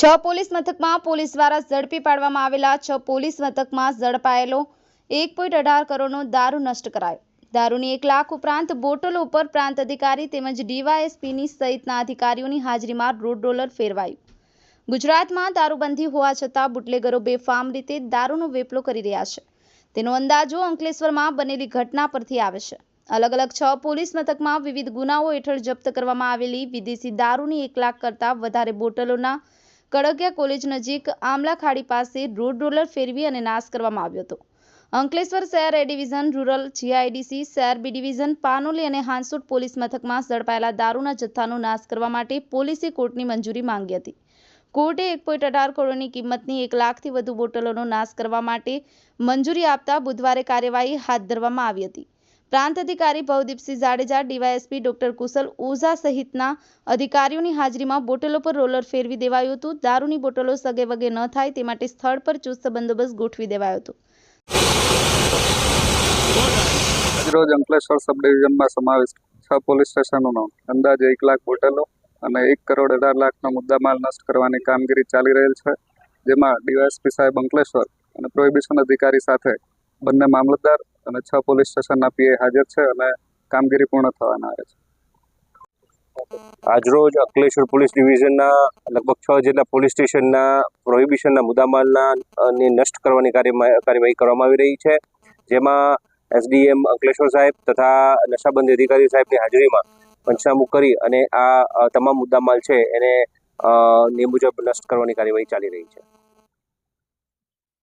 છ પોલીસ મથકમાં પોલીસ દ્વારા ઝડપી પાડવામાં આવેલા છ પોલીસ મથકમાં ઝડપાયેલો એક પોઈન્ટ અઢાર કરોડનો દારૂ નષ્ટ કરાયો. દારૂની એક લાખ ઉપરાંત બોટલો ઉપર પ્રાંત અધિકારી તેમજ ડીવાયએસપીની સહિતના અધિકારીઓની હાજરીમાં રોડ રોલર ફેરવાયું. ગુજરાતમાં દારૂબંધી હોવા છતાં બુટલેગરો બેફામ રીતે દારૂનો વેપલો કરી રહ્યા છે. તેનો અંદાજો અંકલેશ્વરમાં બનેલી ઘટના પરથી આવે છે. અલગ અલગ છ પોલીસ મથકમાં વિવિધ ગુનાઓ હેઠળ જપ્ત કરવામાં આવેલી વિદેશી દારૂની એક લાખ કરતાં વધારે બોટલોના કડકિયા કોલેજ નજીક આમલા ખાડી પાસે રોડ રોલર ફેરવી અને નાશ કરવામાં આવ્યો હતો. અંકલેશ્વર શહેર એ ડિવિઝન, રૂરલ જીઆઈડીસી, શહેર બી ડિવિઝન, પાનોલી અને હાંસોટ પોલીસ મથકમાં ઝડપાયેલા દારૂના જથ્થાનો નાશ કરવા માટે પોલીસે કોર્ટની મંજૂરી માંગી હતી. કોર્ટે એક પોઈન્ટ અઢાર કરોડની કિંમતની એક લાખથી વધુ બોટલોનો નાશ કરવા માટે મંજૂરી આપતા બુધવારે કાર્યવાહી હાથ ધરવામાં આવી હતી. પ્રાંત અધિકારી ભવદીપસિંહ જાડેજા, ડીવાયએસપી ડોક્ટર કુશલ ઓઝા સહિતના અધિકારીઓની હાજરીમાં બોટલો પર રોલર ફેરવી દેવાયું હતું. દારૂની બોટલો સગે વગે ન થાય તે માટે સ્થળ પર ચુસ્ત બંદોબસ્ત ગોઠવી દેવાયો હતો. આજરોજ અંકલેશ્વર સબ ડિવિઝનમાં સમાવેશ છ પોલીસ સ્ટેશનોનો અંદાજે એક લાખ બોટલો અને એક કરોડ અઢાર લાખનો મુદ્દામાલ નષ્ટ કરવાની કામગીરી ચાલી રહેલ છે, જેમાં ડીવાયએસપી સાહેબ અંકલેશ્વર અને પ્રોહિબિશન અધિકારી સાથે બંને મામલતદાર અને છ પોલીસ સ્ટેશનના પીએ હાજર છે અને કામગીરી પૂર્ણ થવાના છે. આજરોજ અકલેશ્વર પોલીસ ડિવિઝનના લગભગ છ જેટલા પોલીસ સ્ટેશનના પ્રોહિબિશનના મુદ્દામાલના ને નષ્ટ કરવાની કાર્યવાહી કરવામાં આવી રહી છે. જેમાં એસડીએમ અંકલેશ્વર સાહેબ તથા નશાબંધી અધિકારી સાહેબની હાજરીમાં પંચનામું કરી અને આ તમામ મુદ્દામાલ છે એને નિયમ મુજબ નષ્ટ કરવાની કાર્યવાહી ચાલી રહી છે.